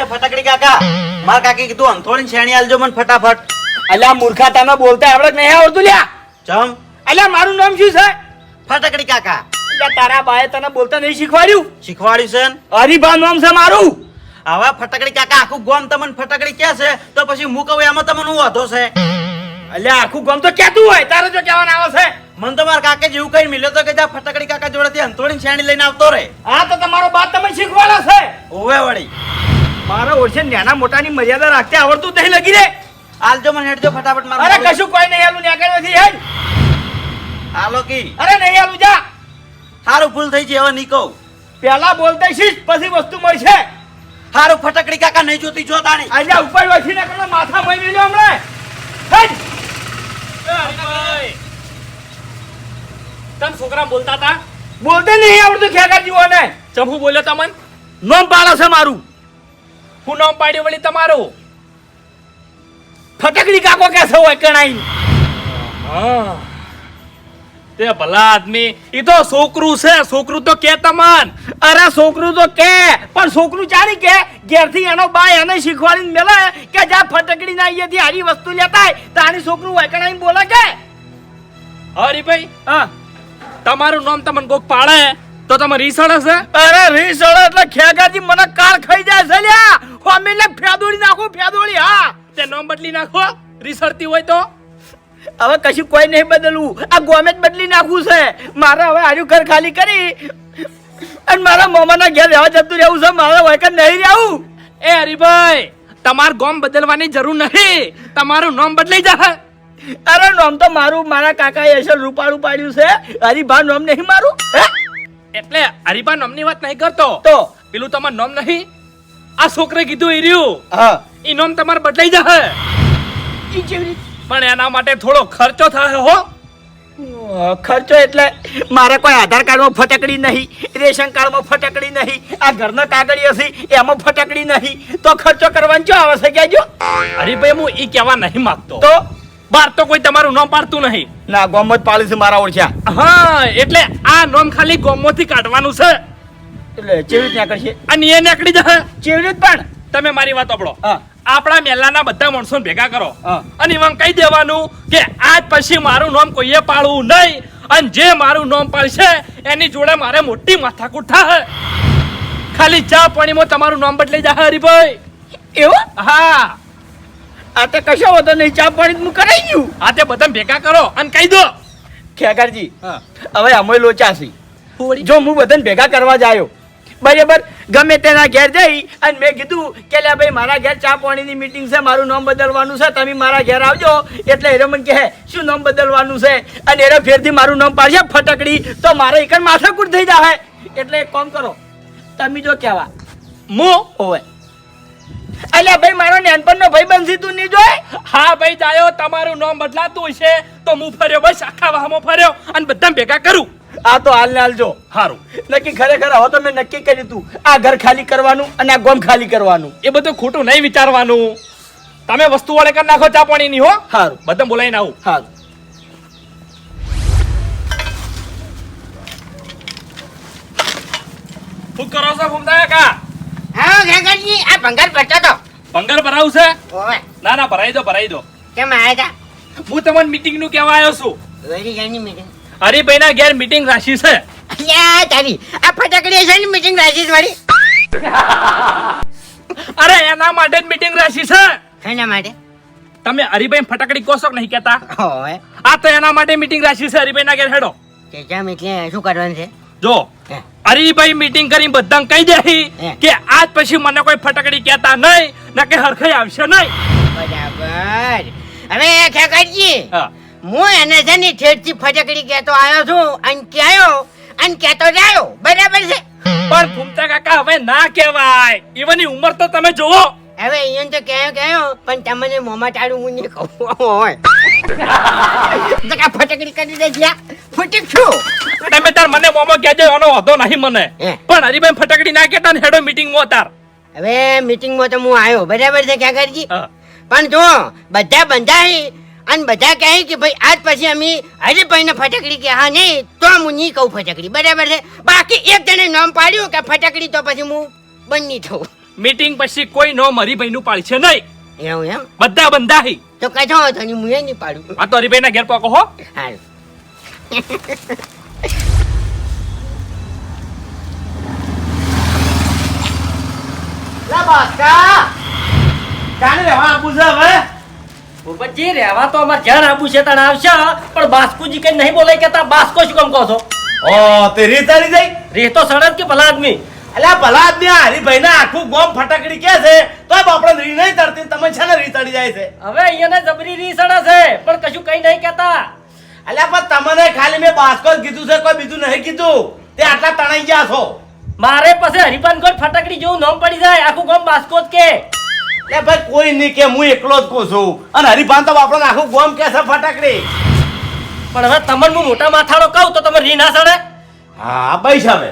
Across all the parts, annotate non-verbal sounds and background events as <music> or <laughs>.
એ ફટાકડી કાકા માર કાકી કીધું અંથોડીને શેણી આલજો મને ફટાફટ. અલ્યા મૂર્ખા તને બોલતા આવડે કે નહીં આવડતું લ્યા. ચમ? અલ્યા મારું નામ શું છે? ફટાકડી કાકા. અલ્યા તારા બાએ તને બોલતા નહીં શીખવાડ્યું? શીખવાડ્યું છે ને? નામ છે મારું. હવે ફટાકડી કાકા આખું ગોમ તમને ફટાકડી કે છે તો પછી હું કહું એમાં તમને હું વાંધો છે? આખું ગામ તો કેતું હોય તારે જો કહેવાના આવે છે. મન તો મારા કાકે જેવું કઈ મિલ્યો તો કે જા ફટાકડી કાકા જોડેથી અંતોડી શેણી લઈને આવતો રે હા તો તમારો બાપ તમે શીખવાડો છે. ઓવે વળી. મારા ઓળશે નાના મોટાની મર્યાદા રાખતે આવડતું નહીં લગી રે. આલજો મને હેડજો ફટાફટ મારા અરે કશું કોઈ નહીં આલું ન્યા નથી હેડ. હાલો કી. અરે નહીં આલું જા. હારું ભૂલ થઈ છે હવે નહીં કહું. પેલા બોલતા શીખ પછી વસ્તુ મળશે. હારું ફટાકડી કાકા નહીં જોતી જો તાણી. આજે ઉપર વસી ના કરો માથા મય મેલ્યો હમણાં. હેડ. તમ છોકરા બોલતા હતા બોલતે નહીં આવડતું ખેગર જીવોને હું બોલ્યો તમન નોમ પાડો છે મારું. હું નામ પાડ્યું વળી તમારું? ફટકડી કાકો કે છે હોય કણાઈ? હા. તે ભલા આદમી ઈ તો છોકરું છે છોકરું તો કે તમન. અરે છોકરું તો કે પણ છોકરું ચાલી કે ઘેરથી એનો બાય એને શીખવાડીને મેલે કે જા ફટકડી ના અહીંયાથી હારી વસ્તુ લેતા તારી છોકરું કણાઈ બોલે કે? હરી ભાઈ હા. તમારું નામ તમને કોક પાડે? તો તમે રીસળ હશે? અરે રીસળ એટલે ખેગાજી મને કાર ખાઈ જાય છે લ્યા. હોમીને ફેદોડી નાખું ફેદોડી હા. તે નામ બદલી નાખો રીસળતી હોય તો. હવે કશું કોઈ નહીં બદલવું. આ ગોમે જ બદલી નાખવું છે. મારે હવે આર્યું ઘર ખાલી કરી અને મારા મામાના ઘેર રહેવા જતું રહેવું છે. મારે વૈકન નહીં રહેવું. એ હરિભાઈ તમાર ગોમ બદલવાની જરૂર નહીં તમારું નામ બદલાઈ જશે. અરે નામ તો મારું મારા કાકાએ અસલ રૂપાળું પાડ્યું છે. હરિભા નામ નહીં મારું? હે? એટલે હરીભા નામની વાત નહીં કરતો. તો? પેલું તમાર નોમ નહીં? આ છોકરે કીધું એ રહ્યું. હા. ઈ નોમ તમારે બદલાઈ જાય ઈ જેવી રીતે? પણ એના માટે થોડો ખર્ચો થયો હો. ખર્ચો એટલે મારે કોઈ આધાર કાર્ડમાં ફટકડી નહીં રેશન કાર્ડમાં ફટકડી નહીં આ ઘરના કાગળિયો છે એમાં ફટકડી નહીં. તો ખર્ચો કરવાનો શું આવે છે કહેજો. ભાઈ હું એ કહેવા નહીં માંગતો. તો? બાર તો કોઈ તમારું નામ પાડતું નહીં. ના ગોમત પાળી છે મારા ઓળખ્યા. હા એટલે આ નોમ ખાલી ગોમોથી કાઢવાનું છે. એટલે ચેવી રીત કરશે? અને એ નીકળી જશે. ચેવી રીત પણ? તમે મારી વાત સાંભળો. આપણા મેલાના બધા માણસો ભેગા કરો. અને એમાં કહી દેવાનું કે આજ પછી મારું નામ કોઈએ પાળવું નહીં. અને જે મારું નામ પાડશે એની જોડે મારે મોટી માથાકૂટ થાય ખાલી ચા પાણીમાં તમારું નામ બદલાઈ જાય હરીભાઈ. એવું? હા. આ તો કશો હોતો નહીં ચા પાણી હું કરાઈ ગયું. આ તે બધા ભેગા કરો અને કહી દો. ખેગારજી હા. હવે અમે લોચા છે. જો હું બધાને ભેગા કરવા જાયો બરાબર? ગમે તેના ઘેર જઈ અને મેં કીધું કે લે ભાઈ મારા ઘેર ચા પાણીની મીટિંગ છે મારું નામ બદલવાનું છે તમે મારા ઘેર આવજો. એટલે એરો મને કહે શું નામ બદલવાનું છે? અને એરો ફેરથી મારું નામ પાડશે ફટકડી તો મારે એક માથાકૂટ થઈ જાય એટલે એક કામ કરો તમે જો કહેવા મો ઓવે અલ્યા ભાઈ મારો નાનપણનો ભાઈ બનસી તું નહીં જોય? હા ભાઈ જાયો તમારું નામ બદલાતું હશે તો હું ફર્યો. બસ આખા વાહમાં ફર્યો અને બધા ભેગા કરું. આ તો હાલ ને હાલ જો સારું નક્કી ખરેખર હવે તો મેં નક્કી કર્યું તું. આ ઘર ખાલી કરવાનું અને આ ગોમ ખાલી કરવાનું. એ બધું ખોટું નહીં વિચારવાનું. તમે વસ્તુ વાળે કરી નાખો ચા પાણીની હો. સારું બધા બોલાવીને આવું. સારું શું કરો છો ફૂમતા કાકા? હા આ ભંગાર ભરતો તો. ભંગાર ભરાવું છે? ઓવે. ના ના ભરાઈ દો ભરાઈ દો. કેમ આયા હું તમને મીટિંગનું કહેવા આવ્યો છું. વેરી જાની મીટિંગ હરિભાઈ ના ઘેર મીટિંગ રાખી છે. અલ્યા તારી. આ ફટાકડી છે ને મીટિંગ રાશિસ વાળી. અરે એના માટે જ મીટિંગ રાખી છે. માટે? તમે હરિભાઈ ફટાકડી કોશો નહીં કેતા આ તો એના માટે મીટિંગ રાખી છે હરિભાઈ ના ઘેર હેડો. તે જામ એટલે શું કરવાનું છે? જો. હરિભાઈ મીટિંગ કરી બધા કહી દે કે આજ પછી મને કોઈ ફટકડી કહેતા નહીં ના કે હરખાઈ આવશે નહીં. બરાબર. હવે એ હા. હું એને છે ને છેડથી ફટાકડી કહેતો આવ્યો છું અને કહેયો અને કહેતો જાયો બરાબર છે? પણ ફૂમતા કાકા હવે ના કહેવાય. ઈવનની ઉંમર તો તમે જોવો હવે અહીંયા તો કહેયો કહેયો પણ તમને મોમાં ચાડું હું નહીં કહું. હોય <laughs> <laughs> કે કરી દે જ્યાં ફૂટી છું. તમે તાર મને મોમો કહેજો એનો વાંધો નહીં મને. પણ હરીભાઈ ફટાકડી ના કેતા ને હેડો મીટિંગમાં તાર. હવે મીટિંગમાં તો હું આવ્યો. બરાબર છે હા. પણ જો બધા બંધાઈ અને બધા કહે કે ભાઈ આજ પછી અમે હરીભાઈને ફટાકડી કે હા નહીં તો હું નહીં કહું ફટાકડી. બરાબર છે? બાકી એક જણે નામ પાડ્યું કે ફટાકડી તો પછી હું બંધ નહીં થઉં. મીટિંગ પછી કોઈ નોમ હરિભાઈનું પાડશે નહીં. એવું એમ? બધા બંધાહી. તો કશો વાંધો નહીં હું એ નહીં પાડું. આ તો હરિભાઈના ઘેર પાકો હો. લા બાકા કાને રહેવા આપું છે હવે. ભૂપતજી રહેવા તો અમારે ઘેર આવું છે તને આવશે પણ બાસ્કુજી કઈ નહીં બોલાય કેતા બાસ્કો શું કામ કહો છો? ઓ તે રીતારી જઈ રેતો સડક કે ભલા આદમી અલ્યા ભલા આદમી હરીભાઈ ના આખું ગોમ ફટાકડી કે છે તો આપણે રી નહીં તરતી તમે છે ને રી તડી જાય છે. હવે અહીંયાને જબરી રી સડે છે પણ કશું કઈ નહીં કેતા અલ્યા પણ તમને ખાલી મેં બાસ્કો જ કીધું છે કોઈ બીજું નહીં કીધું. તે આટલા તણાઈ ગયા છો. મારે પાસે હરિપાન કોઈ ફટાકડી જેવું નામ પડી જાય આખું ગોમ બાસ્કો જ કે. લે ભાઈ કોઈ નહીં કે હું એકલો જ કહું છું. અને હરિભાન તો આપણને આખું ગોમ કે છે ફટાકડી. પણ હવે તમને હું મોટા માથાનો કહું તો તમે રી ના સડે? હા પૈસા હવે.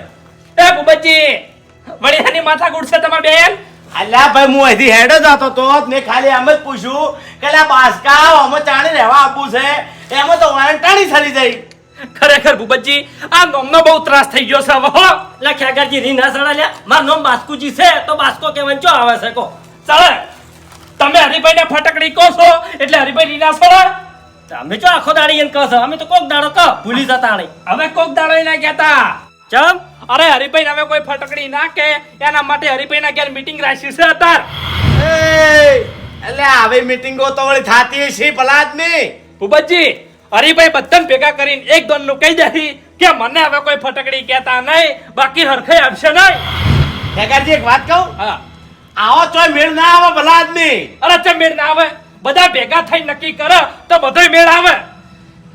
એ ભૂપતજી વળી એની માથા ગુડશે તમારે બેન? અલ્યા ભાઈ હું અહીંથી હેડ જ હતો તો મેં ખાલી એમ જ પૂછ્યું કે લા બાસકા આમાં ચાણી રહેવા આપવું છે? એમાં તો વાંટાણી સરી જઈ. ખરેખર ભૂપતજી આ નોમનો બહુ ત્રાસ થઈ ગયો છે હો. લખ્યા ગાજી રી ના સડે લ્યા મારું નોમ બાસ્કુજી છે તો બાસ્કો કેવાનું ચો આવે છે કો ચાલે. તમે હરિભાઈને ફટકડી કહો છો એટલે હરિભાઈ રીના સડા તમે જો આખો દાડી એને કહો છો? અમે તો કોક દાડો કહો. ભૂલી જતા હવે કોક દાડો ના કહેતા. ચમ? અરે હરિભાઈ હવે કોઈ ફટકડી ના કે. એના માટે હરિભાઈ ના ઘેર મીટિંગ રાખી છે અતાર એટલે આવી મીટિંગો તો વળી થાતી છે ભલા આદમી ભૂપતજી હરિભાઈ બધાને ભેગા કરીને એક દોનનું કહી દે કે મને હવે કોઈ ફટકડી કહેતા નહીં બાકી હરખે આપશે નહીં. ભેગાજી એક વાત કહું? હા. આવો તો મેળ ના આવે ભલા નહીં અરે તે મેળ ના આવે? બધા ભેગા થઈ નક્કી કરે તો બધોય મેળ આવે.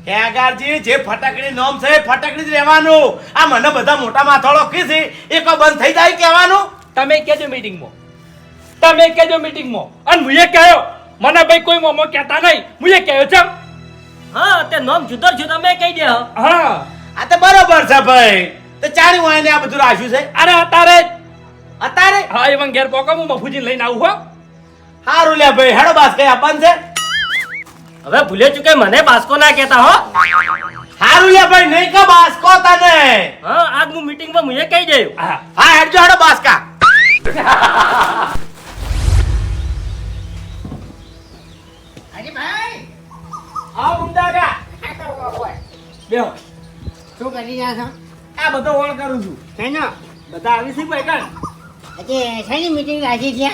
ઠેકાજી જે ફટાકડી નોમ છે એ ફટાકડી જ રહેવાનું આ મને બધા મોટા માથાળો છે? એ કો બંધ થઈ જાય કહેવાનું. તમે કેજો મીટિંગમાં તમે કેજો મીટિંગમાં અને મુએ કહ્યો મને ભાઈ કોઈ મોમો કહેતા નહીં. મુએ કહ્યો છે હા તે નામ જુદો જુદો મેં કહી દે. હો. આ તો બરોબર છે ભાઈ. તો ચાણી હોય ને આ બધું રાખ્યું છે? અરે અત્યારે અતારે? અત્યારે હા એવન ઘેર પોકો હું મફુજી લઈને આવું હો. હારું લે ભાઈ હેડો બાસ કઈ આપવાનું છે? હવે ભૂલે ચૂકે મને બાસ્કો ના કહેતા હો. હારું લે ભાઈ નહીં કે બાસ્કો તને. હા આજ હું મીટિંગમાં મુએ કહી દઉં. હા હેડજો હેડો બાસકા. અરે ભાઈ. આવો ગુંડાગા બેહો. શું કરી રહ્યા છો? આ બધો ઓળ કરું છું. શેનો બધા આવી છે ભાઈ કણ આજે શેની મીટિંગ રાખી છે?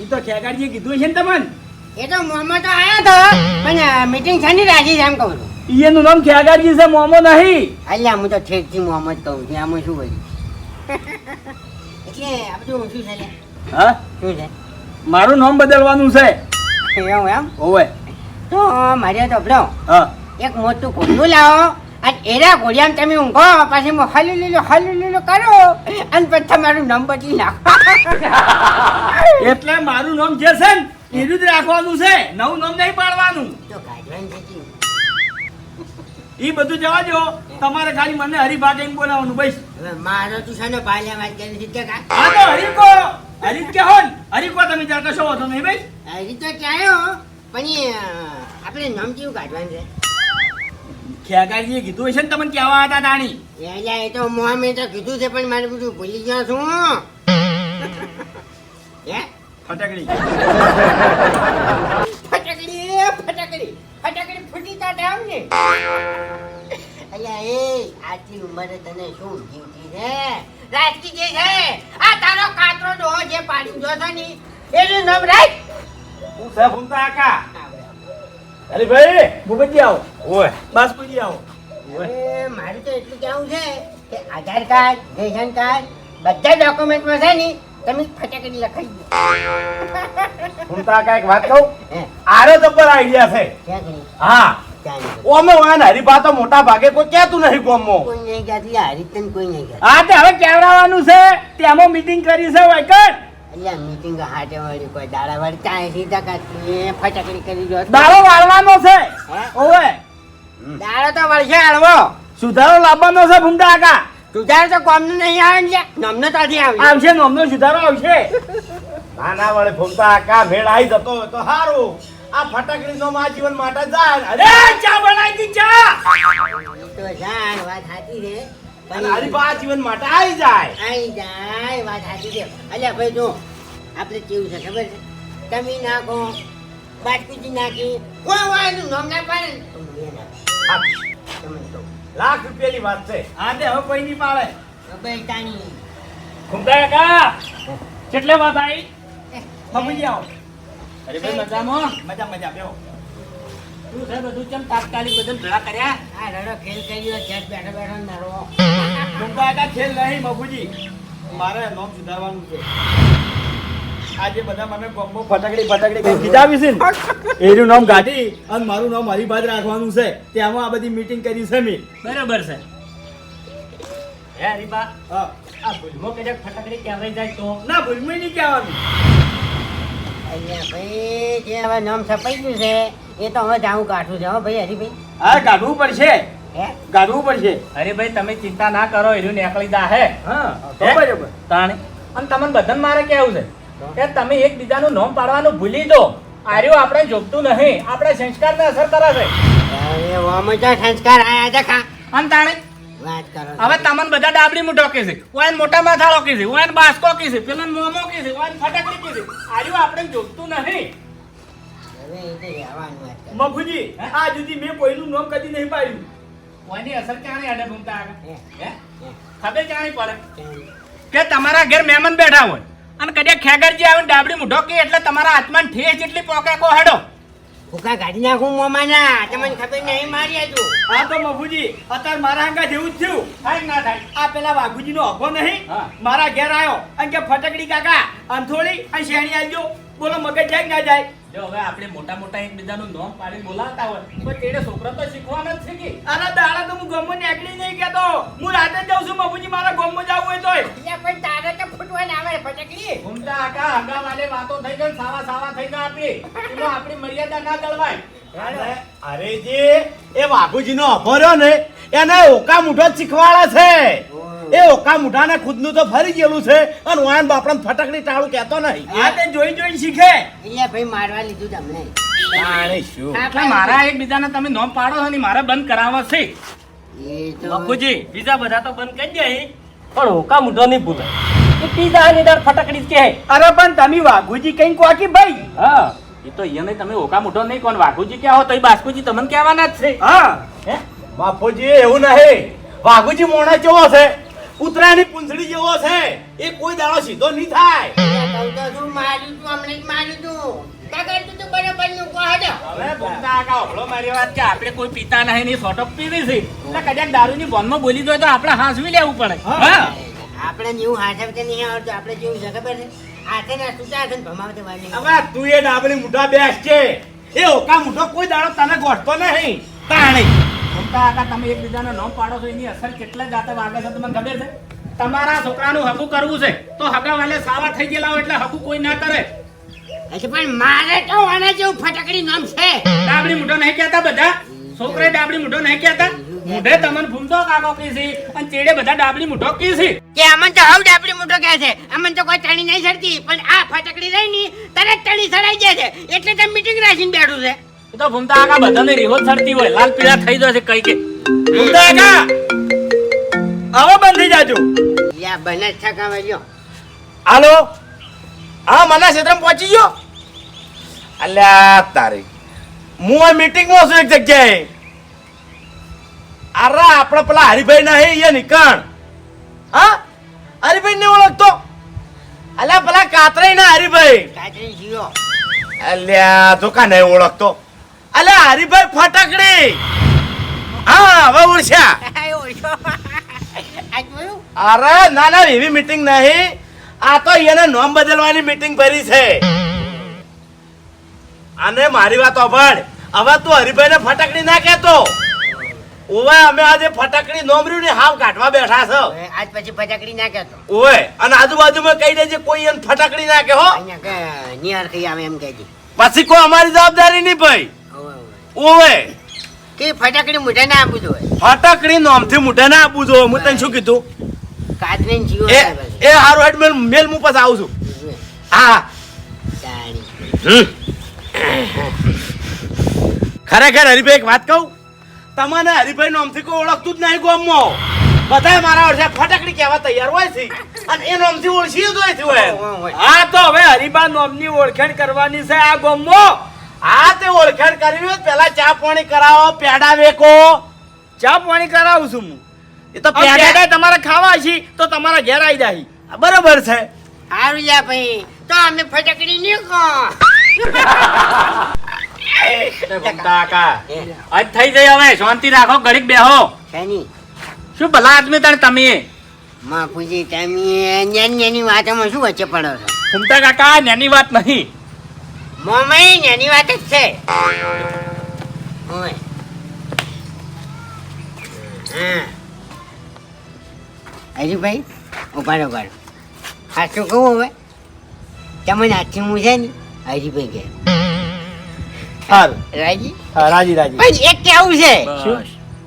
ઈ તો ખેગાડીએ કીધું છે ને તમને? એ તો મોમાં તો આવ્યો તો પણ મીટિંગ શેની રાખી છે એમ કહું છું. ઈ એનું નામ ખેગાડી છે મોમો નહીં અલ્યા હું તો ઠેકથી મોહમ્મદ કહું છું આમાં શું હોય? એટલે આ બધું શું છે હા? શું છે? મારું નામ બદલવાનું છે. એવું એમ? ઓવે તો મારે તો ભલો હા. એક મોટું ઘોડું લાવો અને એના ઘોડિયામાં તમે ઊંઘો પછી હું હલી લીલો હલી લીલો કરો અને પછી તમારું નામ બદલી નાખો. <laughs> એટલે મારું નામ જે છે ને એનું જ રાખવાનું છે. નવું નામ નહીં પાડવાનું. તો જતી ઈ બધું જવા દો. તમારે ખાલી મને હરિભા કહીને બોલાવવાનું બસ. હવે મારો તું શાનો પાલ્યા વાત કરી છે કે હા તો હરિકો હરી કે હોન? હરિકો તમે ત્યાં છો વાંધો નહીં ભાઈ હરી તો ક્યાંયો પણ આપણે નામ કેવું કાઢવાનું છે? ખેગાડીએ કીધું હશે ને તમને કહેવા હતા તાણી? એટલે એ તો મોહમ્મે તો કીધું છે પણ મારે બધું ભૂલી ગયા છું. હે? ફટાકડી. ફટાકડી ફટાકડી. ફટાકડી ફૂટી તા ડામ ને. અલ્યા એ આટલી ઉંમરે તને શું જીવતી છે રાજકી જે છે આ તારો કાતરો ડોહો જે પાડી જો છો ની એનું નામ રાખ. હું છે ફૂમતા આકા અરે ભાઈ ભૂપતજી આવો. ઓય. બાસપુજી આવો. મારું તો એટલું કહેવું છે કે આધાર કાર્ડ રેશન કાર્ડ બધા ડોક્યુમેન્ટમાં છે ને તમે ફટાકડી લખાઈ દો. હું આકા કંઈક વાત કહું? આરો જબર આઈડિયા છે. હા. ઓમે વાન હરિભા તો મોટા ભાગે કોઈ કહેતું નહીં ગોમમાં. કોઈ નહીં કહેતી. કોઈ નહીં કહેતી. હા તે હવે કેવડાવવાનું છે? તેમાં મીટિંગ કરી છે વાયકર અલ્યા મીટિંગ હાટે વળી કોઈ દાડા વળી કાંઈ સીધા કાઢી ફટાકડી કરી દો દાડો વાળવાનો છે? ઓવે. દાડો તો વળશે હળવો. સુધારો લાવવાનો છે ભૂમતા આકા સુધાર તો કોમનું નહીં આવે ને નમનો તો આવે આવશે નમનો સુધારો આવશે. ના ના વળે ફૂમતા આકા મેળ આવી જતો હોય તો સારું આ ફટાકડી નો મા જીવન માટે જાય. અરે ચા બનાવી દી ચા. તો જાણ વાત સાચી રે હરીફા જીવન માટે આવી જાય. આઈ જાય વાત સાચી છે. અલ્યા ભાઈ જો આપણે કેવું છે ખબર છે? તમે નાખો બાટકુજી નાખી. કોઈ વાયનું નામ ના પાડે ને તો હું. એ તમે તો લાખ રૂપિયાની વાત છે. હા તે હવે કોઈ નહીં પાડે. તાણી ઘૂમતા કાકા કેટલે વાત આવી? સમજી આવો. અરે ભાઈ મજામાં? મજા મજા બેહો. તું છે બધું? ચમ તાત્કાલિક બધું ધડા કર્યા? આ રડો ખેલ કર્યો ઘેર બેઠો બેઠો નરો ટૂંકા કાકા ખેલ નહીં મગુજી મારે નોમ સુધારવાનું છે. આજે બધા મને બમ્બો ફટાકડી ફટાકડી કઈ ખીજાવી છે ને. એનું નામ ગાડી અને મારું નામ મારી હરિભાદ રાખવાનું છે. તેમાં આ બધી મીટિંગ કરી છે મેં. બરાબર છે. હે હરીબા હા. આ ભૂલમાં કદાચ ફટાકડી ક્યારે જાય તો? ના ભૂલમાં નહીં કહેવાનું. અહીંયા ભાઈ જે હવે નામ છપાઈ ગયું છે એ તો હવે કાઢું છે. હો ભાઈ હરીભાઈ. હા કાઢવું પડશે. હે? કાઢવું પડશે. અરે ભાઈ તમે ચિંતા ના કરો એનું નીકળી દા હે? હા હે? બરાબર. તાણી? અને તમને બધાને મારે કેવું છે? કે તમે એકબીજાનું નામ પાડવાનું ભૂલી દો આર્યું આપણે જોગતું નહીં. આપણે સંસ્કારને અસર કરે છે. અરે વામો તો સંસ્કાર આયા છે ખા. અને તાણી? વાત કરો હવે તમને બધા ડાબડી મુ ઢોકે છે. ઓયન મોટા માથા ઢોકે છે. ઓયન બાસકો કી છે. પેલો મોમો કી છે. ઓયન ફટાકડી કી છે. આર્યું આપણે જોગતું નહીં. એ મફુજી આ જુદી મેં કોઈનું નામ કદી નહીં પાડ્યું. કોઈની અસર ક્યારે અડે ભૂમતા આગળ? હે, ખબર ક્યારે પડે? કે તમારા ઘેર મહેમાન બેઠા હોય. અને કદાચ ખેગરજી આવે ને ડાબડી મૂઢો કે એટલે તમારા હાથમાં ઠેસ જેટલી પોકે કો હડો. ભૂકા કાઢી નાખું મોમાના. તમને ખબર નહીં મારી હજુ હા તો મફુજી અત્યારે મારા હંગા જેવું જ થયું. થાય ના થાય. આ પેલા વાઘુજી નો અભો નહીં. મારા ઘેર આવ્યો અને કે ફટકડી કાકા અંથોળી અને શેણી આવજો. બોલો મગજ જાય ના જાય? જો હવે આપણે મોટા મોટા એકબીજાનું નામ પાડી બોલાવતા હોય તો તેડે છોકરો તો શીખવાના જ છે કે? આના દાડા તો હું ગમો નીકળી નહીં કેતો હું રાતે જાઉં છું બાબુજી મારા ગમો જાવ હોય તોય. એટલે પણ તારે તો ફૂટવા ના આવે ફટકડી ઘૂમતા આકા હગા વાલે વાતો થઈ ગઈ સાવા સાવા થઈ ગયા આપી એમાં આપણી મર્યાદા ના જળવાય. અરે અરે જે એ વાઘુજી નો અભો ને એને ઓકા મુઠો જ શીખવાડે છે. એ ઓકા મુઠાને ખુદનું તો ફરી ગયેલું છે અને વાન બાપરામ ફટકડી ટાળું કહેતો નહીં. આ તે જોઈ જોઈ શીખે. એટલે ભાઈ મારવા લીધું તમને. જાણે શું? એટલે મારા એકબીજાને તમે નોમ પાડો છો ને મારા બંધ કરાવવા છે. બાપુજી બીજા બધા તો બંધ કરી દે પણ ઓકા મુઢો નહીં ભૂલે. પીઝા ની દર ફટાકડી જ કહે. અરે પણ તમે વાઘુજી કઈ કોકી ભાઈ. હા એ તો એને તમે ઓકા મોટો નહીં કોણ વાઘુજી ક્યાં હો તો એ બાસ્કુજી તમને કહેવાના જ છે. હા. હે? બાપુજી એવું નહીં. વાઘુજી મોણા જેવો છે? ઉતરાની પૂંછડી જેવો છે. એ કોઈ દાડો સીધો નહીં થાય. માર્યું તું હમણાં જ માર્યું તું કાકા તું તો બરાબરનું કહો છો હવે બોલતા આકા મારી વાત કે આપણે કોઈ પીતા નહીં ની સોટો પીવી છે. એટલે કદાચ દારૂની બોનમાં બોલી દો તો આપણે હાંસવી લેવું પડે. હા. આપણે જેવું હાથે કે નહીં આવડતું આપણે જેવું છે ખબર છે? હાથે ના તૂટા હાથે ને ભમાવતે હવે તું એ ડાબડી મુઠા બેસ છે. એ ઓકા મુઠો કોઈ દાડો તને ગોઠતો નહીં. તાણી. બોલતા આકા તમે એકબીજાનું નામ પાડો છો એની અસર કેટલા જાતે વાગે છે તમને ખબર છે? તમારા છોકરાનું હકું કરવું છે તો હગા વાલે સાવા થઈ ગયેલા હોય એટલે હકું કોઈ ના કરે. પણ મારે તો આના જેવું ફટકડી નામ છે. ડાબડી મૂઢો નહીં કહેતા બધા? છોકરે ડાબડી મૂઢો નહીં કહેતા? મૂઢે તમને ભૂમતો કાકો કીસી છે અને ચેડે બધા ડાબડી મૂઢો કીસી છે? કે અમન તો હવ ડાબડી મોટો કહે છે. અમન તો કોઈ તણી નહીં સડતી પણ આ ફટકડી રહી ની તરત તણી સડાઈ જાય છે. એટલે તમે મીટિંગ રાખીને બેઠું છે. તો ભૂમતા આકા બધાને રીહો થરતી હોય. લાલ પીળા થઈ જશે કઈ કે. ભૂમતા કા આવો બંધ થઈ જાજો. યા બને છકાવે ગયો હાલો? હા મને ક્ષેત્રમાં પહોંચી ગયો. અલ્યા તારી. હું આ મીટિંગમાં છું એક જગ્યાએ. અરે આપણે પેલા હરિભાઈ ના હે એ નિકાણ હા? હરિભાઈ ને ઓળખતો? અલ્યા પેલા કાતરાઈ ના હરિભાઈ અલ્યા તો કા નહીં ઓળખતો? અલ્યા હરિભાઈ ફટાકડી. હા હવે ઓળખ્યા. અરે ના ના એવી મીટિંગ નહીં. આ તો એને નામ બદલવાની મીટિંગ ભરી છે. અને મારી વાત સાંભળ. હવે તું હરિભાઈ ને ફટાકડી ના કહેતો. ઓવે અમે આજે ફટાકડી નોમર્યું ને હાવ કાઢવા બેઠા છો. આજ પછી ફટકડી ના કહેતો. ઓવે અને આજુબાજુમાં કહી દેજે કોઈ એને ફટાકડી ના કે હો. અહીંયા કે નિયર કહી આવે એમ કહેજે પછી કોઈ અમારી જવાબદારી નહીં ભાઈ. ઓવે, કે ફટાકડી મોઢે ના આપું જોઈએ ફટાકડી નોમથી મોઢે ના આપું જો હું તને શું કીધું? કાચરી જીવો એ એ હારો હેડ મેલ મેલ હું પછી આવું છું. હા. ખરેખર હરિભાઈ એક વાત કહું? તમને હરિભાઈ નોમથી કોઈ ઓળખતું જ નહીં ગામમાં. બધાય મારા વર્ષે ફટાકડી કહેવા તૈયાર હોય છે. અને એ નોમથી ઓળખી જ હોય છે. હા તો હવે હરિબા નોમની ઓળખાણ કરવાની છે આ ગોમમાં. હા તે ઓળખાણ કરવી હોય તો ચા પાણી કરાવો પેડા વેકો. ચા પાણી કરાવું છું હું. એ તો પેડા તમારે ખાવા છે તો તમારા ઘેર આવી જાય બરોબર છે. આવી ભાઈ. તો અમે ફટાકડી નીકળો કાકા આજ થઈ જાય હવે. શાંતિ રાખો ઘડીક બેહો. શું ભલા આદમી તાણ તમે? માફુજી તમે નેની નેની વાતોમાં શું વચ્ચે પડો છો? કાકા નેની વાત નહીં. મોમાઈ નેની વાત જ છે. હરીભાઈ ઉભાડો ઉભાડો સાચું કહું હવે? તમને હાથથી હું છે ને હરીભાઈ કે રાજી? રાજી રાજી. પણ એક કેવું છે.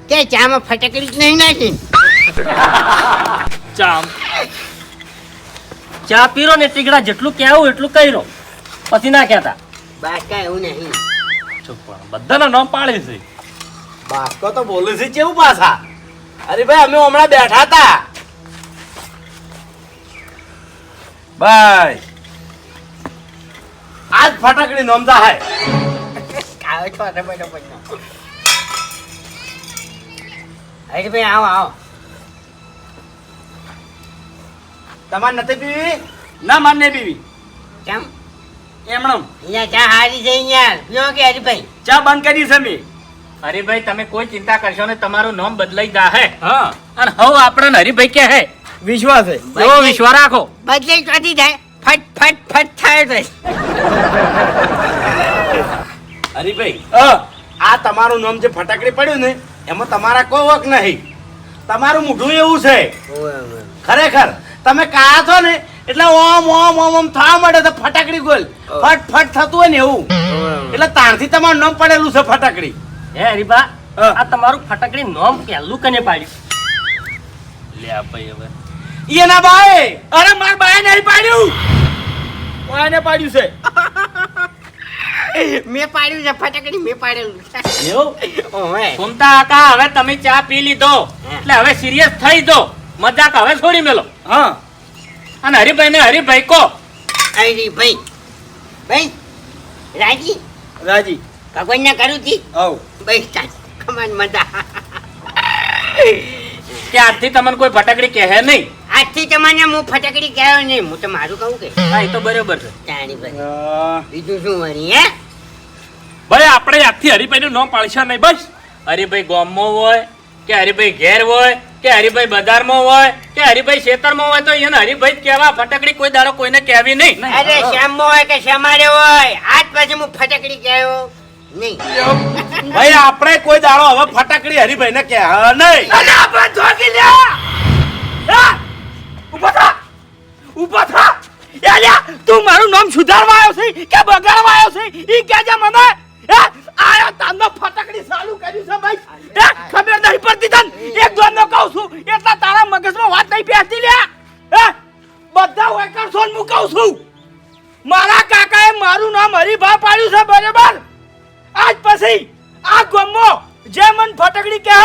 કે ચામાં ફટાકડી જ નહીં નાખી ચામ. ચા પીરો ને ટીકડા જેટલું કહેવું એટલું કહી પછી ના કહેતા. બાદ કાંઈ એવું નહીં. ચૂપ પણ બધાના નામ પાડે છે. બાસ્કો તો બોલે છે કેવું પાછા? અરે ભાઈ અમે હમણાં બેઠા હતા. ભાઈ આજ ફટાકડી નોંધા હે છો ભાઈ બેઠો બેઠો હરીભાઈ આવો આવો. તમારે નથી પીવી? ના માનને બીવી કેમ? એમણમ. અહીંયા ચા હારી છે યાર લ્યો કે હરીભાઈ? ચા બંધ કરી છે મેં. હરીભાઈ તમે કોઈ ચિંતા કરશો ને તમારું નામ બદલાઈ જાહે. હા. અને હવે આપણને હરીભાઈ કહે હે. વિશ્વાસ હે એવો વિશ્વાસ રાખો. બદલે ચોથી થાય. ફટ ફટ ફટ થાય તો હરીભાઈ હા. આ તમારું નામ જે ફટાકડી પડ્યું ને એમાં તમારા કોઈ વક નહીં. તમારું મોઢું એવું છે. ખરેખર તમે કાયા છો ને એટલે ઓમ ઓમ ઓમ ઓમ થવા માંડે તો ફટાકડી ગોલ. ફટ ફટ થતું હોય ને એવું. એટલે તાણથી તમારું નામ પડેલું છે ફટાકડી. હે હરીબા આ તમારું ફટાકડી નામ પહેલું કને પાડ્યું? લે આ ભાઈ હવે. એના ભાઈ અરે માર બાએ નહીં પાડ્યું. બાને પાડ્યું છે? <laughs> મેં પાડ્યું છે ફટાકડી મેં પાડેલું એવું? <laughs> ઓવે કાકા હવે તમે ચા પી લીધો. એટલે હવે સિરિયસ થઈ જો. મજાક હવે છોડી મેલો. હા. અને હરિભાઈ ને હરીભાઈ કો હરિભાઈ. ભાઈ ભાઈ રાજી? રાજી. ભગવાન ના કરું છી આવ. ભાઈ ચાલ કમાન મજા. કે આજથી તમને કોઈ ફટકડી કહે નહીં. આજથી તમને હું ફટાકડી કહેવાય નહીં હું તો મારું કહું કે. હા એ તો બરોબર છે. તાણી ભાઈ. બીજું શું વળી હે? ભાઈ આપણે આજથી હરિભાઈનું નામ પાડશે નહીં બસ. હરિભાઈ ગામમાં હોય કે હરિભાઈ ઘેર હોય કે હરીભાઈ બજારમાં હોય કે હરીભાઈ ખેતરમાં હોય તો એને હરિભાઈ જ કહેવા ફટકડી કોઈ દાડો કોઈને કહેવી નહીં. અરે શ્યામમાં હોય કે શ્યામારે હોય આજ પછી હું ફટકડી કહેવો નહીં. <laughs> ભાઈ આપણે કોઈ દાડો હવે ફટકડી હરીભાઈ ને કે નહીં. અરે આપણે જોગી લ્યા! હા થા! ઊભો થા! યાર તું મારું નામ સુધારવા આવ્યો છે? કે બગાડવા આવ્યો છે? ઈ કહેજે મને. કહું છું. મારા કાકાએ મારું નામ હરિભા પાડ્યું છે બરાબર? આજ પછી આ ગમો જે મન ફટકડી કહે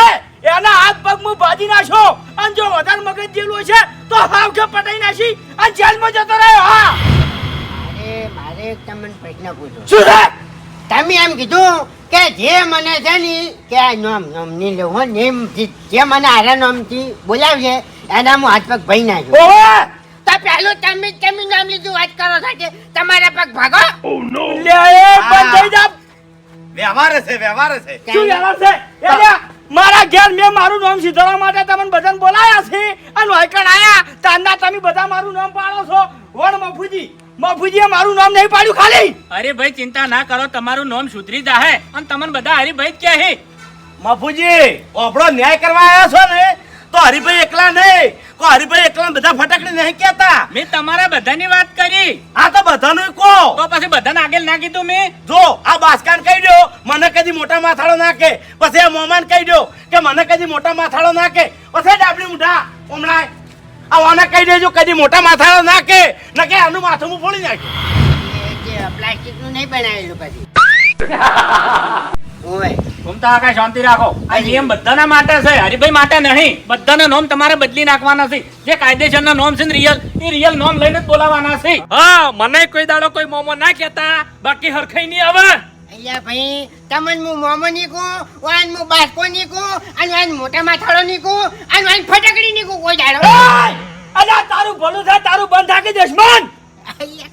એના હાથ પગ હું ભાજી નાખો. અને જો વધારે મગજ જેલું છે તો હાવ કે પટાઈ નાખી અને જેલમાં જતો રહ્યો હા. અરે મારે એક તમને પ્રશ્ન પૂછો શું છે? તમે એમ કીધું કે જે મને છે ને કે આ નામ નામની લેવો નેમ જે મને આરા નામથી બોલાવજે એના હું હાથ પગ ભાઈ નાખ્યો ઓવે પહેલું તમે તમે નામ લીધું વાત કરો સાથે. તમારા પગ ભાગો. લે એ બંધ થઈ જા. વ્યવહાર છે વ્યવહાર છે. શું વ્યવહાર છે? એ મારા ઘેર મેં મારું નામ સુધારવા માટે તમને બધાને બોલાયા છે. અને વાયકણ આયા. તાંદા તમે બધા મારું નામ પાડો છો. વણ મફુજી મફુજીએ મારું નામ નહીં પાડ્યું ખાલી. અરે ભાઈ ચિંતા ના કરો તમારું નામ સુધરી જાહે. અને તમને બધા હરીભાઈ જ કહે મફુજી આપણો ન્યાય કરવા આવ્યા છો ને? તો હરિભાઈ એકલા નહીં. કો હરિભાઈ એકલા બધા ફટાકડી નહીં કેતા મેં તમારા બધાની વાત કરી. આ તો બધાનું કો. તો પછી બધાને આગળ ના કીધું મેં? જો આ બાસકાન કહી દો મને કદી મોટા માથાળો નાખે પછી આ મોમાન કહી દો કે મને કદી મોટા માથાળો નાખે પછી ડાબડી મુઢા હમણાં આ ઓને કહી દેજો કદી મોટા માથાળો નાખે ન કે આનું માથું હું ફોડી નાખ્યું પ્લાસ્ટિકનું નહીં બનાવેલું પછી. <laughs> ઓય ઘૂમતા આખા શાંતિ રાખો. આ નિયમ બધાના માટે છે હરિભાઈ માટે નહીં. બધાના નોમ તમારે બદલી નાખવાના છે. જે કાયદેસરના નોમ છે ને રિયલ એ રિયલ નોમ લઈને જ બોલાવાના છે. હા મને કોઈ દાડો કોઈ મોમો ના કહેતા. બાકી હરખાઈ નહીં આવે. અલ્યા ભાઈ તમને હું મોમો નીકું વાન હું બાસ્કો નીકું અને વાન મોટા માથાળો નીકું અને વાન ફટકડી નીકું કોઈ દાડો અલા તારું ભલું થાય તારું બંધ થાકી દુશ્મન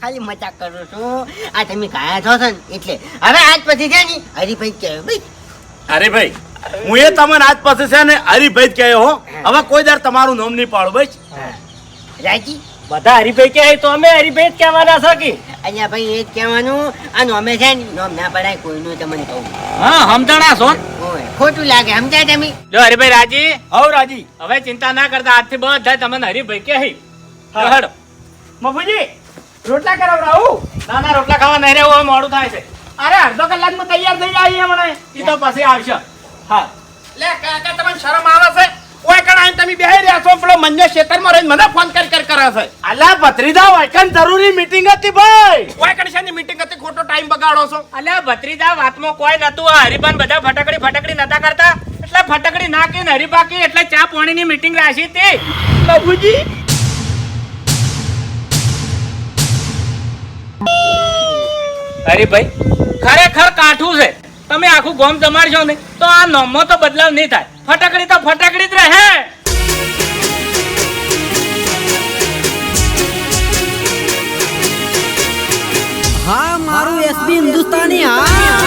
ખાલી મજાક કરું છું. આ તમે ગાયા છો છો ને એટલે. હવે આજ પછી છે ને હરિભાઈ કે ભાઈ અરે ભાઈ હું એ તમને આજ પાસે છે ને હરિભાઈ જ કહ્યો હો. હવે કોઈ દર તમારું નામ નહીં પાડું ભાઈ રાજી? બધા હરિભાઈ કહે તો અમે હરિભાઈ જ કહેવાના છો કે. અહીંયા ભાઈ એ જ કહેવાનું અને અમે છે ને નોમ ના પડાય કોઈનું તમને કહું. હા સમજણા છો? ઓય ખોટું લાગે સમજાય તમે? જો હરિભાઈ રાજી હવ રાજી. હવે ચિંતા ના કરતા આજથી બધા તમને હરિભાઈ કહે હડ. મફુજી રોટલા કરાવડાવું? ના ના રોટલા ખાવા નહીં રહેવું હવે મોડું થાય છે. અરે અડધો કલાકમાં તૈયાર થઈ જાય હમણાં એ તો પછી આવશે. હા. લે કાકા તમને શરમ આવે છે? ઓય કણ આઈને તમે બેહી રહ્યા છો? પેલો મંજે ખેતરમાં રહીને મને ફોન કરી કરી કરે છે. અલ્યા ભત્રીજા વાયકન જરૂરી મીટિંગ હતી ભાઈ. ઓય કણ શાની મીટિંગ હતી? ખોટો ટાઈમ બગાડો છો. અલ્યા ભત્રીજા વાતમાં કોઈ નતું. આ હરિભાન બધા ફટકડી ફટકડી નતા કરતા. એટલે ફટકડી નાખીને ને હરિબાકી એટલે ચા પાણીની મીટિંગ રાખી હતી. બાબુજી. હરિભાઈ ખરેખર કાઠું છે. તમે આખું ગોમ જમાડશો ને તો આ નોમો તો બદલાવ નહીં થાય. ફટાકડી તો ફટાકડી જ રહે. હા, મારું એસબી હિન્દુસ્તાની, હા.